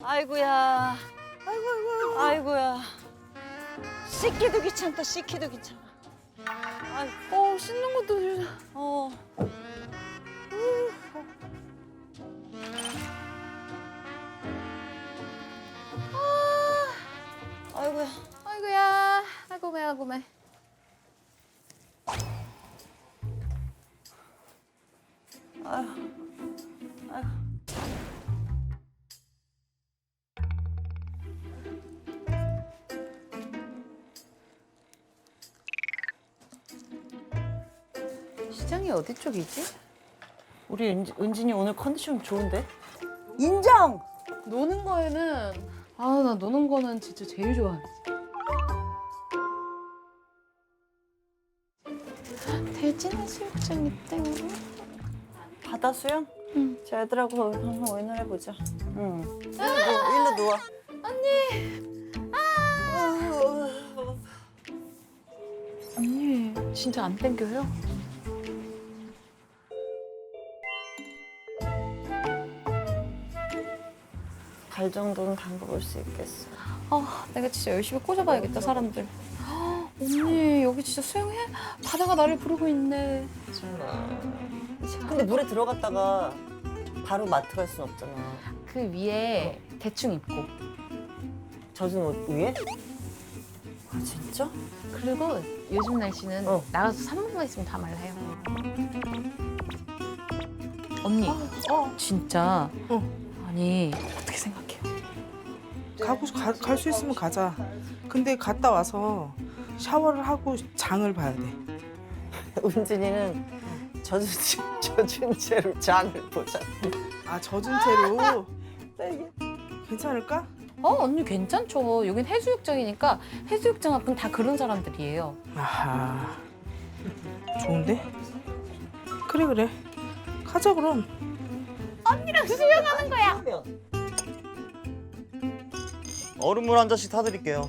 아이고야. 아이고 아이고. 아이고야. 씻기도 귀찮다. 씻기도 귀찮아. 아이, 어 씻는 것도 싫어. 어. 아, 아이고야. 아이고야. 아이고 매 아이고 매. 시장이 어디 쪽이지? 우리 은, 은진이 오늘 컨디션 좋은데? 인정. 노는 거에는 아 나 노는 거는 진짜 제일 좋아하지. 대진 해수욕장이 땡. 바다 수영? 응. 자, 애들하고 한번 오인을 해보자. 응. 일로 누워. 일로 누워. 언니 진짜 안 땡겨요? 갈 정도는 담궈볼 수 있겠어. 아 내가 진짜 열심히 꽂아봐야겠다 사람들. 아, 언니 여기 진짜 수영해? 바다가 나를 부르고 있네. 근데 물에 들어갔다가 바로 마트 갈 순 없잖아. 그 위에 대충 입고 젖은 옷 위에? 아 진짜? 그리고 요즘 날씨는 어. 나가서 3분만 있으면 다 말라요. 언니 진짜 아니 어떻게 생각해요? 가고 갈 수 있으면 가자. 근데 갔다 와서 샤워를 하고 장을 봐야 돼. 은진이는 젖은 채- 젖은 채로 장을 보자. 아 젖은 채로 괜찮을까? 어 언니 괜찮죠. 여긴 해수욕장이니까 해수욕장 앞은 다 그런 사람들이에요. 아하 좋은데? 그래 그래 가자 그럼. 수영하는 거야. 얼음물 한 잔씩 타드릴게요.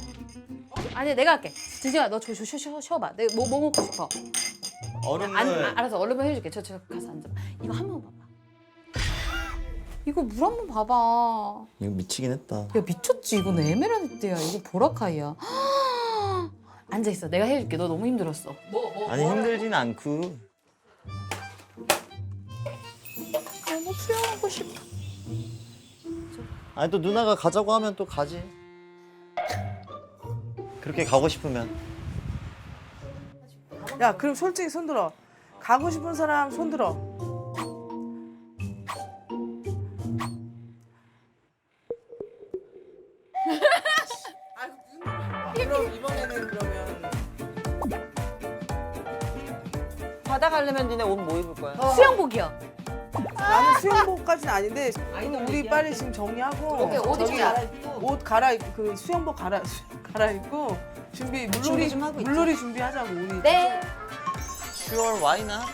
아니 내가 할게. 진정아 너 저, 저, 쉬, 쉬, 쉬어봐. 내가 뭐, 뭐 먹고 싶어? 얼음물. 안, 아, 알아서 얼른 해줄게. 저, 저 가서 앉아. 이거 한 번 봐봐. 이거 물 한 번 봐봐. 이거 미치긴 했다. 야 미쳤지. 이거는 에메랄드야. 이거 보라카이야. 앉아 있어. 내가 해줄게. 너 너무 힘들었어. 아니 힘들진 않고. 너무 수영하고 싶어. 아니 또 누나가 가자고 하면 또 가지. 그렇게 가고 싶으면. 야 그럼 솔직히 손들어. 가고 싶은 사람 손들어. 그럼 이번에는 그러면 바다 가려면 니네 옷 뭐 입을 거야? 수영복이요. 나는 수영복까지는 아닌데 그럼 우리 빨리 지금 정리하고 오케이, 옷 저기 입자. 옷 갈아입 그 수영복 갈아 갈아입고 준비 물놀이 준비 좀 하고 있자. 물놀이 준비하자고 우리 네. 10월 와이나?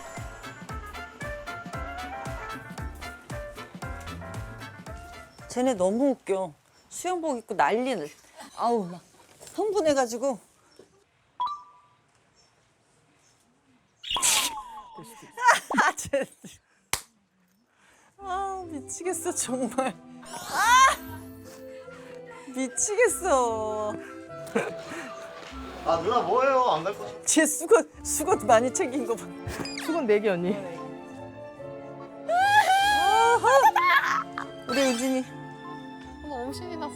쟤네 너무 웃겨. 수영복 입고 난리는. 아우 막 흥분해가지고. 아, 쟤. 아 미치겠어 정말. 아 미치겠어. 아 누나 뭐예요? 안 갈 거. 쟤 수건 수건 많이 챙긴 거 봐. 수건 네개 언니 우리 은진이. 너무 신이 났어.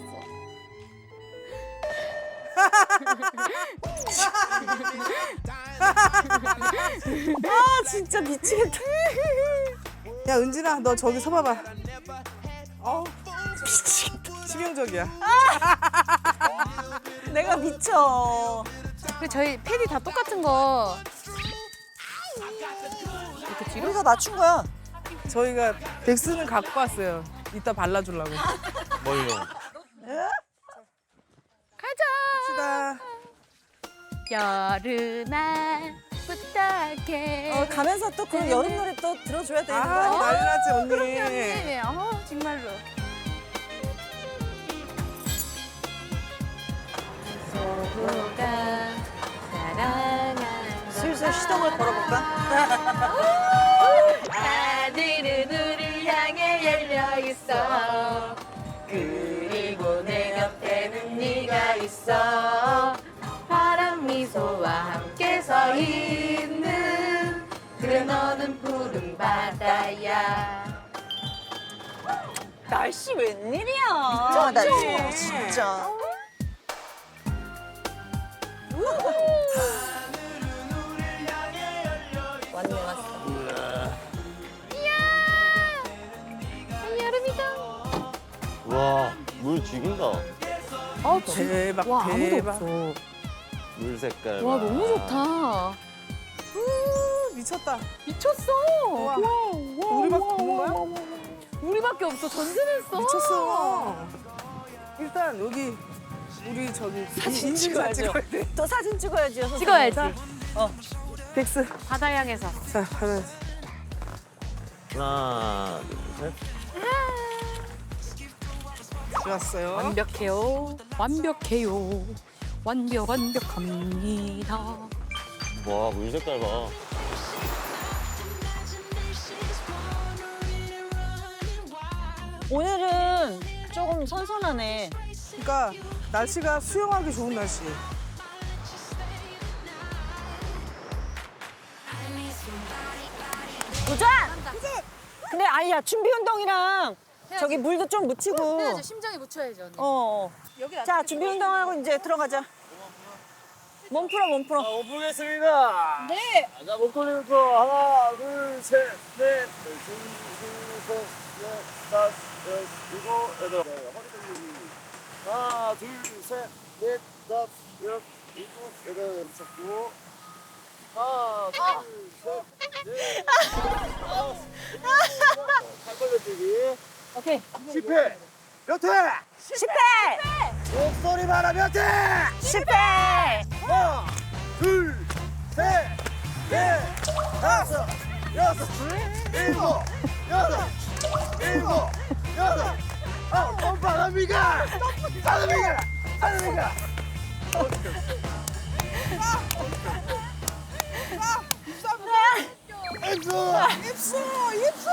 아 진짜 미치겠다. 야 은진아 너 저기 서봐봐 어 미치겠다 치명적이야 내가 미쳐. 근데 저희 패디 다 똑같은 거. 이렇게 뒤로? 우리가 맞춘 거야. 저희가 덱스는 갖고 왔어요 이따 발라주려고 뭘요? 가자. 시다 여름아 부탁해. 어, 가면서 또 그 여름 노래 또 들어줘야 되는 아 거야. 났지 언니 네, 어, 정말로. 소가 사랑하는 슬슬 시동을 걸어볼까? 하늘은 우리 향해 열려 있어. 그리 있어 파란 미소와 함께 서 있는 그래 너는 푸른 바다야 날씨 웬일이야. 이상하다, 진짜. 왔네, 왔어. 여름이다 와, 물 죽인다. 아 진- 대박 와 아무도 대박. 없어 물 색깔. 와 봐. 너무 좋다 우, 미쳤다. 미쳤어 우와. 와, 와, 우리밖에 와, 없는 와, 거야? 와, 와. 우리밖에 없어 전진했어 미쳤어. 일단 여기 우리 저기 사진 찍어야죠. 또 사진 찍어야지. 선생님. 찍어야지 어. 덱스. 바다 향해서 자, 하나. 하나, 둘, 셋. 좋았어요. 완벽해요 완벽해요 완벽 완벽합니다 와, 물 색깔 봐. 오늘은 조금 선선하네. 그러니까 날씨가 수영하기 좋은 날씨. 도전! 근데 아니야 준비 운동이랑 저기 물도 좀 묻히고. 심장에 묻혀야죠 언니. 어. 자 준비 운동하고 이제 들어가자. 몸 풀어 몸 풀어. 자, 오픈했습니다. 네. 자, 목걸이부터 하나, 둘, 셋, 넷, 둘, 둘, 셋, 넷, 다섯, 여섯, 일곱, 여덟. 네. 하나, 둘, 셋, 넷, 다섯, 여섯, 일곱, 여덟, 잡고. 하나, 둘, 셋, 넷, 다섯, 팔 벌려뛰기. 오케이. 실패. 몇 회? 10회! 목소리 봐라, 몇 회? 10회! 하나, 둘, 셋, 넷, 다섯, 여섯, 일곱, 여덟, 일곱, 여덟, 어, 바람이가! 바람이가! 바람이가! 입수! 입수, 입수.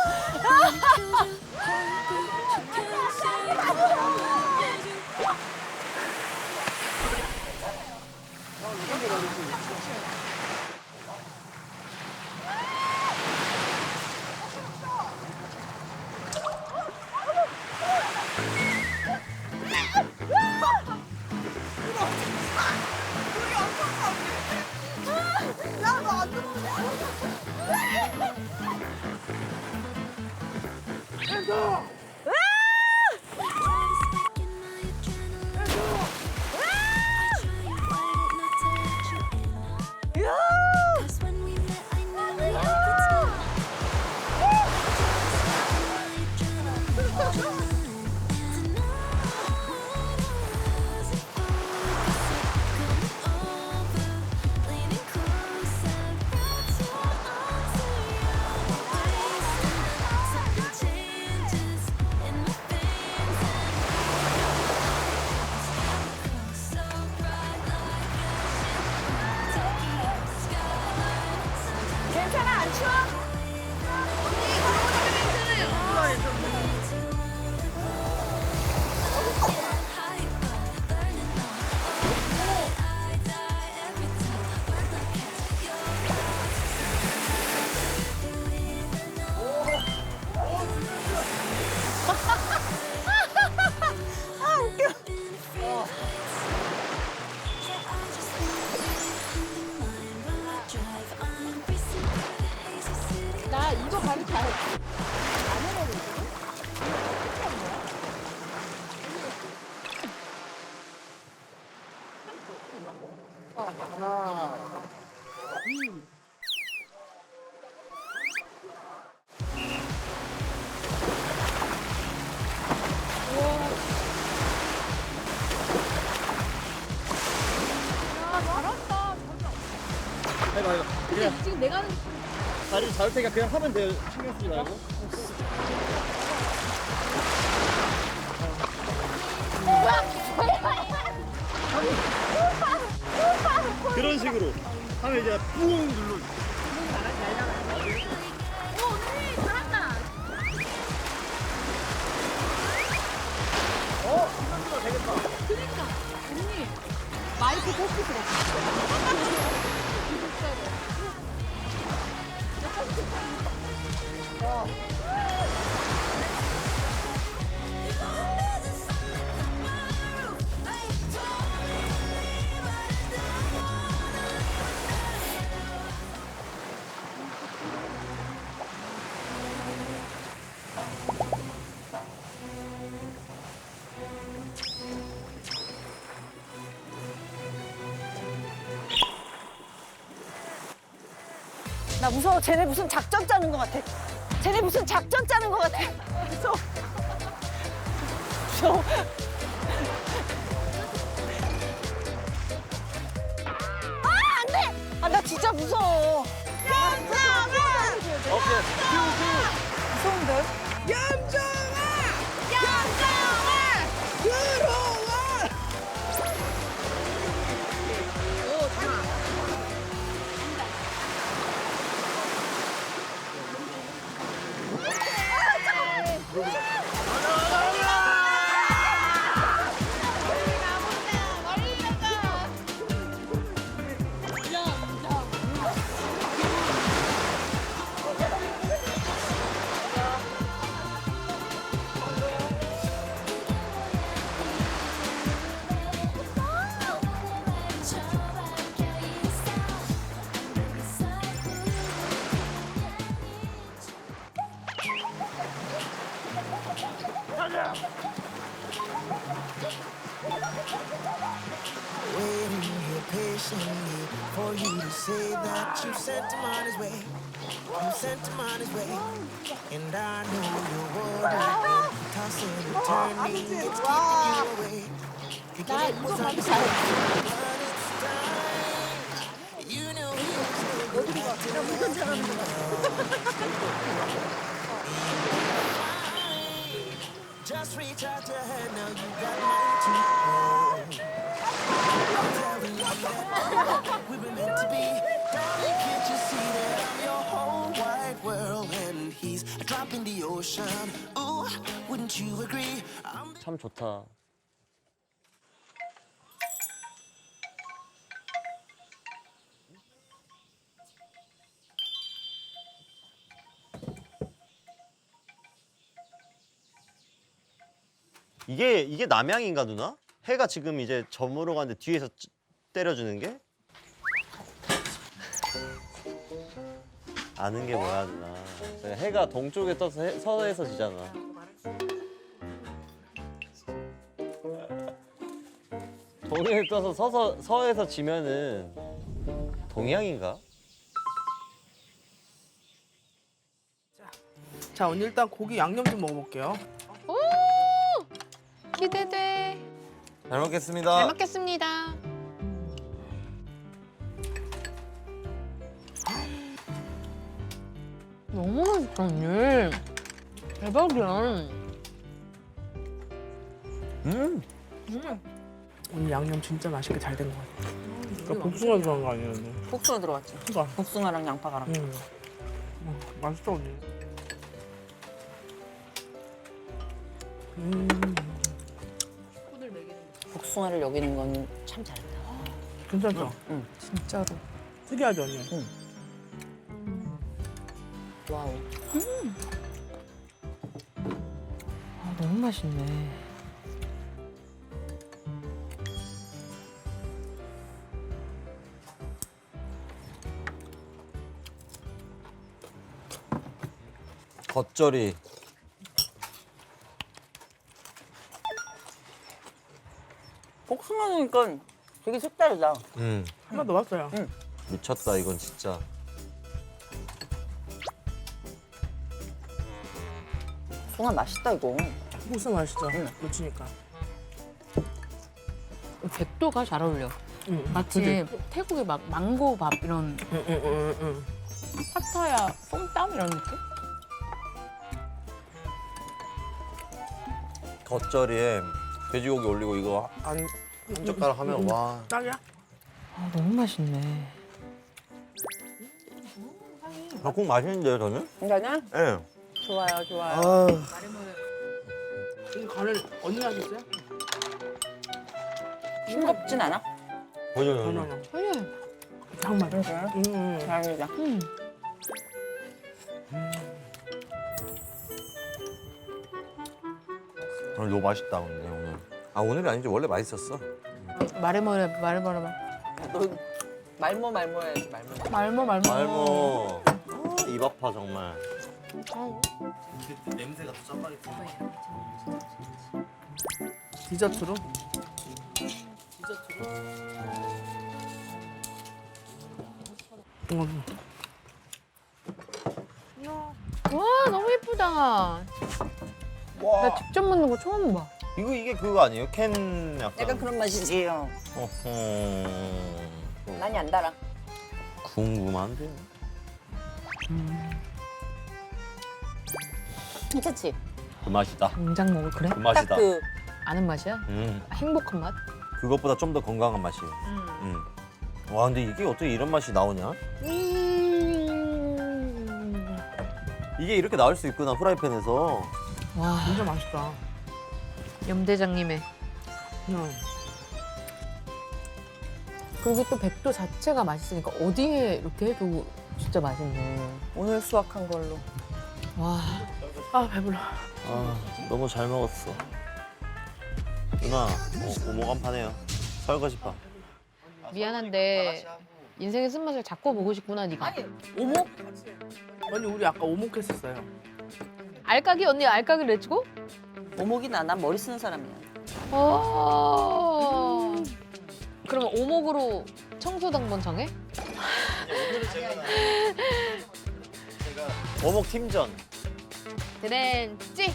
괜찮 나 이거 잘 테니까 그냥 하면 돼요. 신경 쓰지 말고. 그런 식으로 하면 이제 뿡 눌러. 나 무서워. 쟤네 무슨 작전 짜는 것 같아. 쟤네 무슨 작전 짜는 것 같아. 무서워. 무서워. 아, 안 돼! 아, 나 진짜 무서워. 오케이. 무서운데? Sent him on his way. You sent him on his way. And I know you're worried, tossing and turning, it's keeping you away. Thinking it was unsafe, but it's time. You know he was back to Just reach out your hand, now you got. Telling you that we were meant to be. Darling, 참 좋다. 이게 이게 남양인가 누나? 해가 지금 이제 저물어 가는데 뒤에서 찌- 때려주는 게? 아는 게 뭐야 누나? 저희 해가 동쪽에 떠서 해, 서해서 지잖아. 동해에 떠서 서서 서해서 지면은 동양인가? 자 오늘 일단 고기 양념 좀 먹어볼게요. 기대돼. 잘 먹겠습니다. 잘 먹겠습니다. 너무 맛있다 언니. 대박이야. 음. 오늘 양념 진짜 맛있게 잘 된 것 같아. 그러니까 복숭아 들어간 거 아니었네. 복숭아 들어갔지. 그러니까. 복숭아랑 양파가랑. 음. 음, 맛있어 언니. 음, 복숭아를 여기는 건 참 잘한다. 괜찮죠? 진짜로. 특이하죠 언니. 와우. 아 너무 맛있네. 겉절이. 복숭아 넣으니까 되게 색다르다. 음. 한번더 왔어요. 미쳤다 이건 진짜. 복숭아 맛있다 이거. 복숭아 맛있죠? 응. 놓치니까. 백도가 잘 어울려. 응, 마치? 태국의 막 망고 밥 이런 응, 응, 응, 응. 파타야 쏨땀 이런 느낌? 겉절이에 돼지고기 올리고 이거 한, 한 젓가락 하면 와. 딱이야? 아 너무 맛있네. 닭국 맛있는데요 저는? 괜찮아? 예. 좋아요, 좋아요. 아. 이거 간을 언니 하셨어요? 싱겁진 않아? 전혀 전혀. 전혀. 정말. 그래. 음, 음. 다행이다. 음. 오늘 너무 맛있다 근데 오늘. 아 오늘이 아니지 원래 맛있었어. 말해 말해 말해 말해 말. 너 말모 말모 해야지 말모. 말모 말모. 말모. 아, 입 아파 정말. 디저트로? 디저트로? 와 너무 예쁘다. 나 직접 만든 거 처음 봐. 이거 이게 그거 아니에요? 캔 약간. 약간 그런 맛이지. 요 어허. 많이 안 달아. 궁금한데. 괜찮지? 그 맛이다. 당장 먹을 그래? 그 맛이다. 딱 그 아는 맛이야? 음. 행복한 맛? 그것보다 좀 더 건강한 맛이에요. 음. 와 근데 이게 어떻게 이런 맛이 나오냐? 음. 이게 이렇게 나올 수 있구나 프라이팬에서. 와 진짜 맛있다. 염대장님의 응. 그리고 또 백도 자체가 맛있으니까 어디에 이렇게 해도 진짜 맛있네. 오늘 수확한 걸로. 와 아 배불러. 아 너무 잘 먹었어. 누나 어, 오목 한 판해요. 설거지 파. 미안한데 인생의 쓴맛을 자꾸 보고 싶구나 네가. 오목? 언니 우리 아까 오목했었어요. 알까기 언니 알까기를 내주고? 오목이 나. 난 머리 쓰는 사람이야. 어. 그러면 오목으로 청소 당번 정해? 오목 팀전. 드렌치.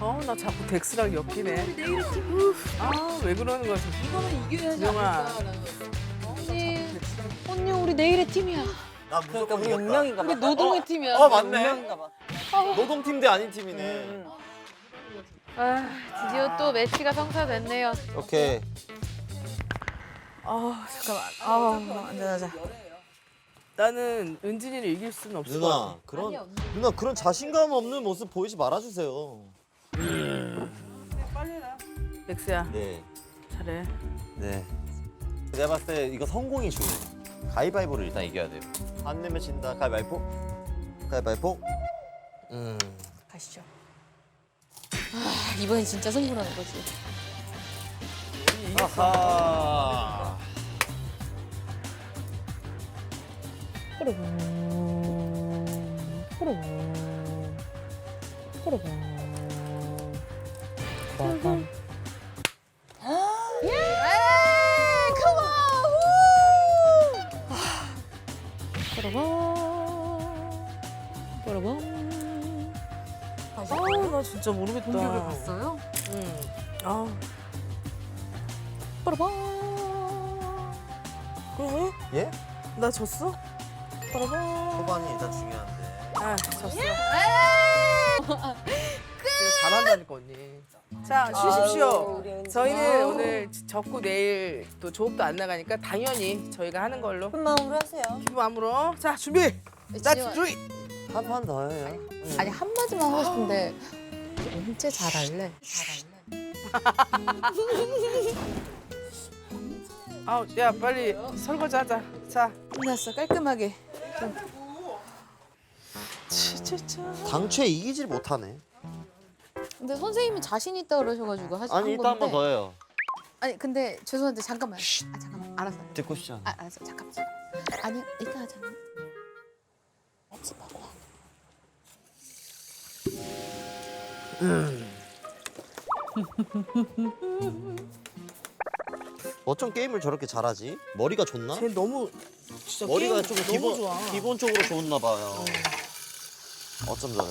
어나 자꾸 덱스랑 엮이네. 아 왜 그러는 거야? 이거는 이겨야지. 영아. 언니, 언니 우리 내일의 팀이야. 나 그러니까 우리 운명인가 봐. 우리 노동의 팀이야. 어 맞네. 운명인가 봐. 노동팀 대 아닌 팀이네. 음. 아, 드디어 또 매치가 성사됐네요. 오케이. 아 잠깐만. 아 앉아 앉아. 나는 은진이를 이길 수는 없을 것 누나 같아. 그런 누나 그런 자신감 없는 모습 보이지 말아주세요. 덱스야 네. 잘해. 네. 내가 봤을 때 이거 성공이 중요해. 가위바위보를 일단 이겨야 돼요. 안 내면 진다. 가위바위보. 가위바위보. 음. 가시죠. 아, 이번엔 진짜 승부라는 거지. 아하. 뿌르봉, 뿌르봉. 빠밤. 뿌르봉, 뿌르봉. 아나 진짜 모르겠다. 공격을 봤어요? 응. 아 뿌르봉. 그래? 예? 나 졌어? 초반이 일단 중요한데. 아 졌어. 내가 잘한다니까 언니. 자 쉬십시오. 우리 은지. 저희는 오늘 졌고 내일 또 조업도 안 나가니까 당연히 저희가 하는 걸로 큰 마음으로 하세요. 기분 마음으로 자 준비. 자 준비. 한판 더 해요. 아니 한 마디만 하고 싶은데 언제 잘할래? 아 야 빨리 설거지 하자. 자. 끝났어 깔끔하게. 당최 이기질 못하네. 근데 선생님이 자신 있다 그러셔가지고 하시 아니 한 이따 한번 건데. 더 해요. 아니 근데 죄송한데 잠깐만. 아 잠깐만 알았어. 듣고 싶지 않아. 아 알았어 잠깐만. 잠깐만. 아니 이따 하자. 같이 먹어. 어쩜 게임을 저렇게 잘하지? 머리가 좋나? 쟤 너무 진짜 머리가 게임 좀 너무 기본 좋아. 기본적으로 좋나 봐요. 어쩜 저래?